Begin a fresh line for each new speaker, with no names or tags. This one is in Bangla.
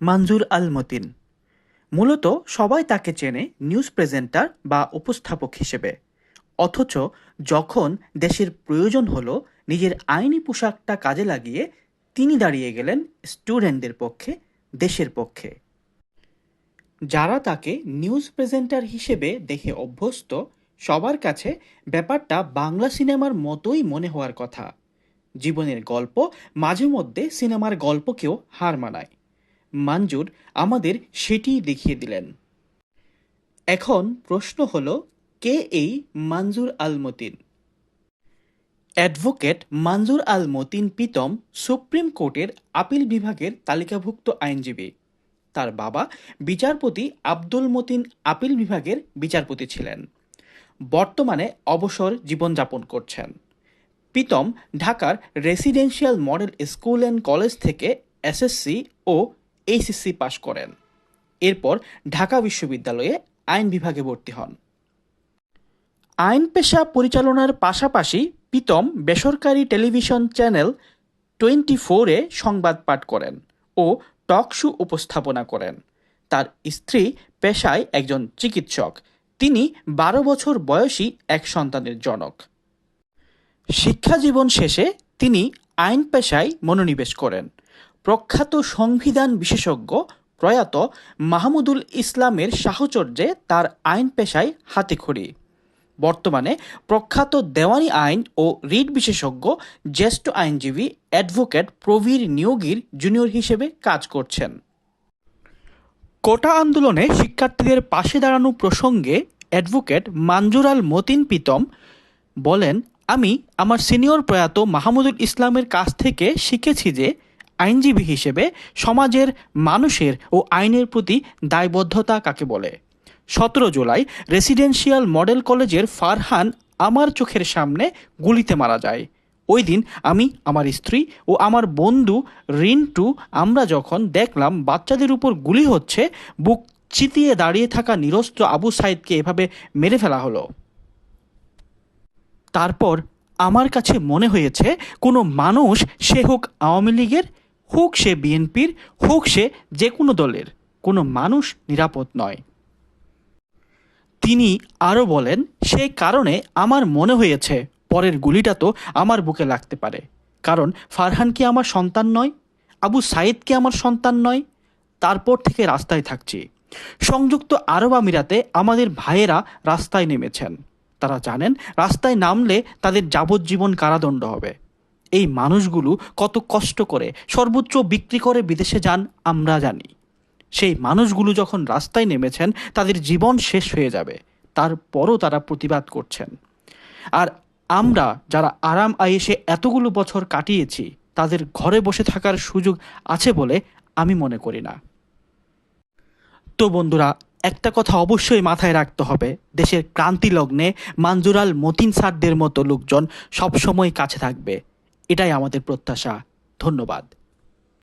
মানজুর আল মতিন মূলত সবাই তাকে চেনে নিউজ প্রেজেন্টার বা উপস্থাপক হিসেবে। অথচ যখন দেশের প্রয়োজন হলো নিজের আইনি পোশাকটা কাজে লাগিয়ে তিনি দাঁড়িয়ে গেলেন স্টুডেন্টদের পক্ষে, দেশের পক্ষে। যারা তাকে নিউজ প্রেজেন্টার হিসেবে দেখে অভ্যস্ত, সবার কাছে ব্যাপারটা বাংলা সিনেমার মতোই মনে হওয়ার কথা। জীবনের গল্প মাঝে মধ্যে সিনেমার গল্পকেও হার মানায়। মানজুর আমাদের সেটিই দেখিয়ে দিলেন। এখন প্রশ্ন হল, কে এই মানজুর আল মতিন অ্যাডভোকেট মানজুর আল মতিন পিতম সুপ্রিম কোর্টের আপিল বিভাগের তালিকাভুক্ত আইনজীবী। তার বাবা বিচারপতি আব্দুল মতিন আপিল বিভাগের বিচারপতি ছিলেন। বর্তমানে অবসর জীবনযাপন করছেন। পিতম ঢাকার residential model school and college থেকে এসএসসি ও এইচএসসি পাশ করেন। এরপর ঢাকা বিশ্ববিদ্যালয়ে আইন বিভাগে ভর্তি হন। আইন পেশা পরিচালনার পাশাপাশি পিতম বেসরকারি টেলিভিশন চ্যানেল টোয়েন্টি ফোরে সংবাদ পাঠ করেন ও টক শো উপস্থাপনা করেন। তার স্ত্রী পেশায় একজন চিকিৎসক। তিনি বারো বছর বয়সী এক সন্তানের জনক। শিক্ষা জীবন শেষে তিনি আইন পেশায় মনোনিবেশ করেন। প্রখ্যাত সংবিধান বিশেষজ্ঞ প্রয়াত মাহমুদুল ইসলামের সাহচর্যে তার আইন পেশায় হাতেখড়ি। বর্তমানে প্রখ্যাত দেওয়ানি আইন ও রিট বিশেষজ্ঞ জ্যেষ্ঠ আইনজীবী অ্যাডভোকেট প্রবীর নিয়োগীর জুনিয়র হিসেবে কাজ করছেন। কোটা আন্দোলনে শিক্ষার্থীদের পাশে দাঁড়ানো প্রসঙ্গে অ্যাডভোকেট মানজুরাল মতিন পিতম বলেন, আমি আমার সিনিয়র প্রয়াত মাহমুদুল ইসলামের কাছ থেকে শিখেছি যে আইনজীবী হিসেবে সমাজের, মানুষের ও আইনের প্রতি দায়বদ্ধতা কাকে বলে? সতেরো জুলাই রেসিডেন্সিয়াল মডেল কলেজের ফারহান আমার চোখের সামনে গুলিতে মারা যায়। ওই দিন আমি, আমার স্ত্রী ও আমার বন্ধু রিন্টু আমরা যখন দেখলাম বাচ্চাদের উপর গুলি হচ্ছে, বুক চিতিয়ে দাঁড়িয়ে থাকা নিরস্ত্র আবু সাইদকে এভাবে মেরে ফেলা হলো। তারপর আমার কাছে মনে হয়েছে, কোনো মানুষ সে হোক আওয়ামী লীগের হোক সে বিএনপির, হোক সে যে কোনো দলের। কোনো মানুষ নিরাপদ নয়। তিনি আরও বলেন সেই কারণে আমার মনে হয়েছে, পরের গুলিটা তো আমার বুকে লাগতে পারে। কারণ ফারহান কি আমার সন্তান নয়? আবু সাইদ কি আমার সন্তান নয়? তারপর থেকে রাস্তায় থাকছি। সংযুক্ত আরব আমিরাতে আমাদের ভাইয়েরা রাস্তায় নেমেছেন। তারা জানেন, রাস্তায় নামলে তাদের যাবজ্জীবন কারাদণ্ড হবে। এই মানুষগুলো কত কষ্ট করে, সর্বোচ্চ বিক্রি করে বিদেশে যান আমরা জানি। সেই মানুষগুলো যখন রাস্তায় নেমেছেন, তাদের জীবন শেষ হয়ে যাবে। তারপরও তারা প্রতিবাদ করছেন। আর আমরা যারা আরাম আয়েসে এতগুলো বছর কাটিয়েছি, তাদের ঘরে বসে থাকার সুযোগ আছে বলে আমি মনে করি না। তো বন্ধুরা, একটা কথা অবশ্যই মাথায় রাখতে হবে। দেশের ক্রান্তি লগ্নে মানজুরাল মতিন সারদের মতো লোকজন সবসময় কাছে থাকবে। এটাই আমাদের প্রত্যাশা। ধন্যবাদ।